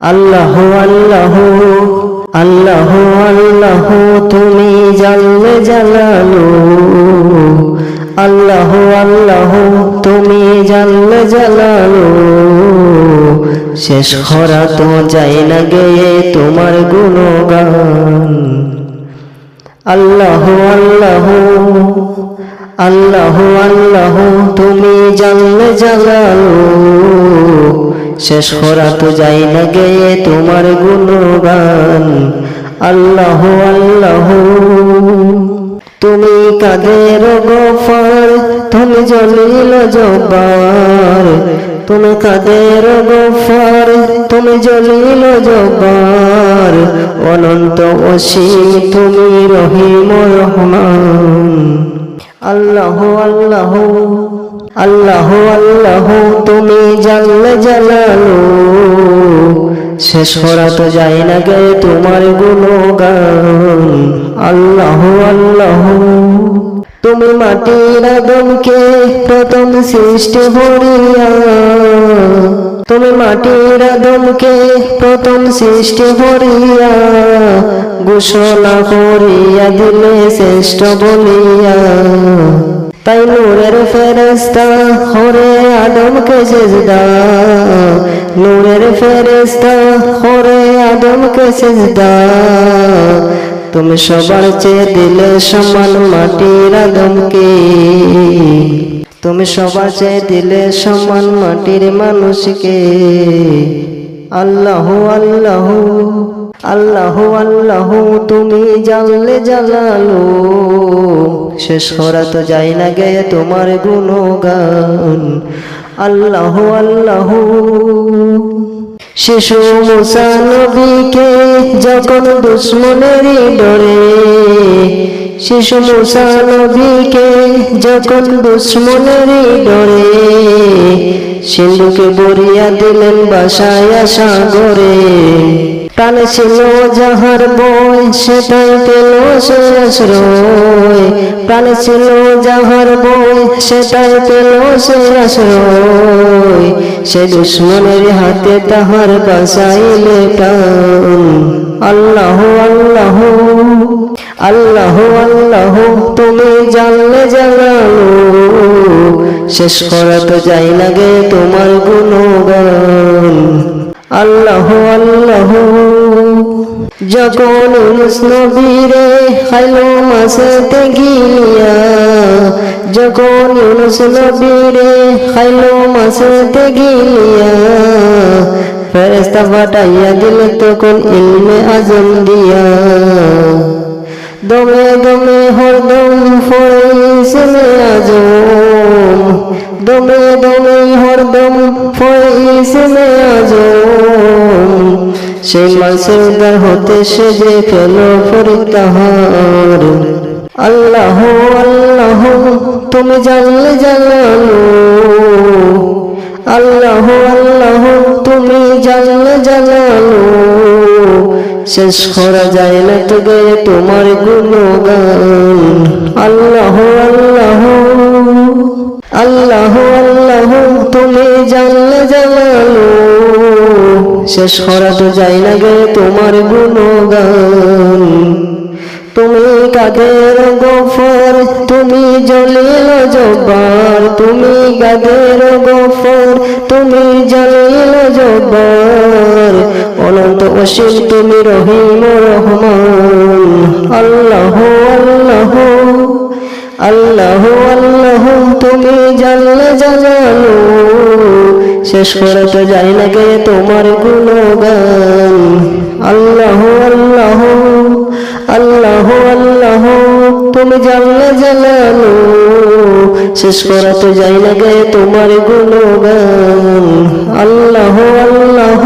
আল্লাহ আল্লাহ আল্লাহ আল্লাহ, তুমি জানলে জালালো। আল্লাহ আল্লাহ, তুমি জানলে জালালো। শেষ করা তো যাই না গেয়ে তোমার গুণগান। আল্লাহ আল্লাহ আল্লাহ আল্লাহ, তুমি জানলে জালালো। শেষ করা তো যাই না গেয়ে তোমার গুণগান। আল্লাহ আল্লাহ। তুমি কাদের গোফার তুমি জলিল জব্বার। তুমি কাদের গোফার তুমি জলিল জব্বার। অনন্ত অসীম তুমি রহিম রহমান। আল্লাহ আল্লাহ। আল্লাহ আল্লাহ, তুমি জানলে জানালো। শেষ করা তো যায় না গে তোমার গুণগান। আল্লাহ আল্লাহ, তুমি মাটির আদমকে প্রথম সৃষ্টি ভরিয়া তুমি মাটির আদমকে প্রথম সৃষ্টি ভরিয়া ঘোষণা করিয়া দিলে শ্রেষ্ঠ বলিয়া। তাই নূরের ফেরেস্তা হরে আদমকে সেজদা। নূরের ফেরেস্তা হরে আদমকে সেজদা। তুমি সবার চেয়ে দিলে সমান মাটির আদমকে তুমি সবার চেয়ে দিলে সমান মাটির মানুষকে আল্লাহ আল্লাহ আল্লাহ আল্লাহ, তুমি জানলে জানালো শেষ করা তো যাই না গে তোমার গুণগান। আল্লাহ আল্লাহ। শিশু মুসা নবীকে যখন দুশ্মনেরই ডরে, শিশু মুসা নবীকে যখন দুশ্মনেরই ডরে, সিন্ধুকে বরিয়া দিলেন বাসায় সাগরে। প্রাণে ছিল যাহার বই, সেটাই পেল সে আশ্রয় প্রাণে ছিল যাহার বই, সেটাই পেল সে আশ্রয় সে দুশ্মনের হাতে তাহার বাসাইলে প্রাণ আল্লাহ আল্লাহ আল্লাহ আল্লাহ, তুমি জানলে জানালো। শেষ করা তো যাই না গে তোমার গুণগান। আল্লাহ আল্লাহ। যখন নবীরে খাইলো মাসেতে গিয়া, যখন ইউনুস নবীরে খাইলো মাসেতে গিয়া ফেরেস্তা ফাটাইয়া দিল তখন ইলমে আজম দিয়া। দমে দমে হরদম ফয়েসে আজম। দমে দমে হরদম ফয়েসে আজম। সেই মাসের উদার হতে সে যে ফেল ফরিতাহার আল্লাহ আল্লাহ, তুমি জানলে জানালো আল্লাহ আল্লাহ, তুমি জানলে জানালো শেষ করা যায় না তো গে তোমার গুণগান। আল্লাহ আল্লাহ আল্লাহ আল্লাহ, তুমি জানলে জানালো শেষ করা তো যায় না গে তোমার গুণগান। তুমি কাদের গোফর, তুমি জলিল জব্বার। তুমি কাদের গোফর, তুমি জলিল জব্বার। অনন্ত অসীম তুমি রহিম রহমান। আল্লাহ আল্লাহ আল্লাহ আল্লাহ, তুমি জানলে জানালো শেষ করে তো যাই না গে তোমার গুণগান। আল্লাহ আল্লাহ আল্লাহ আল্লাহ, তুমি জানলে জানো শেষ করতে যাই না গে তোমার গুণগান। আল্লাহ আল্লাহ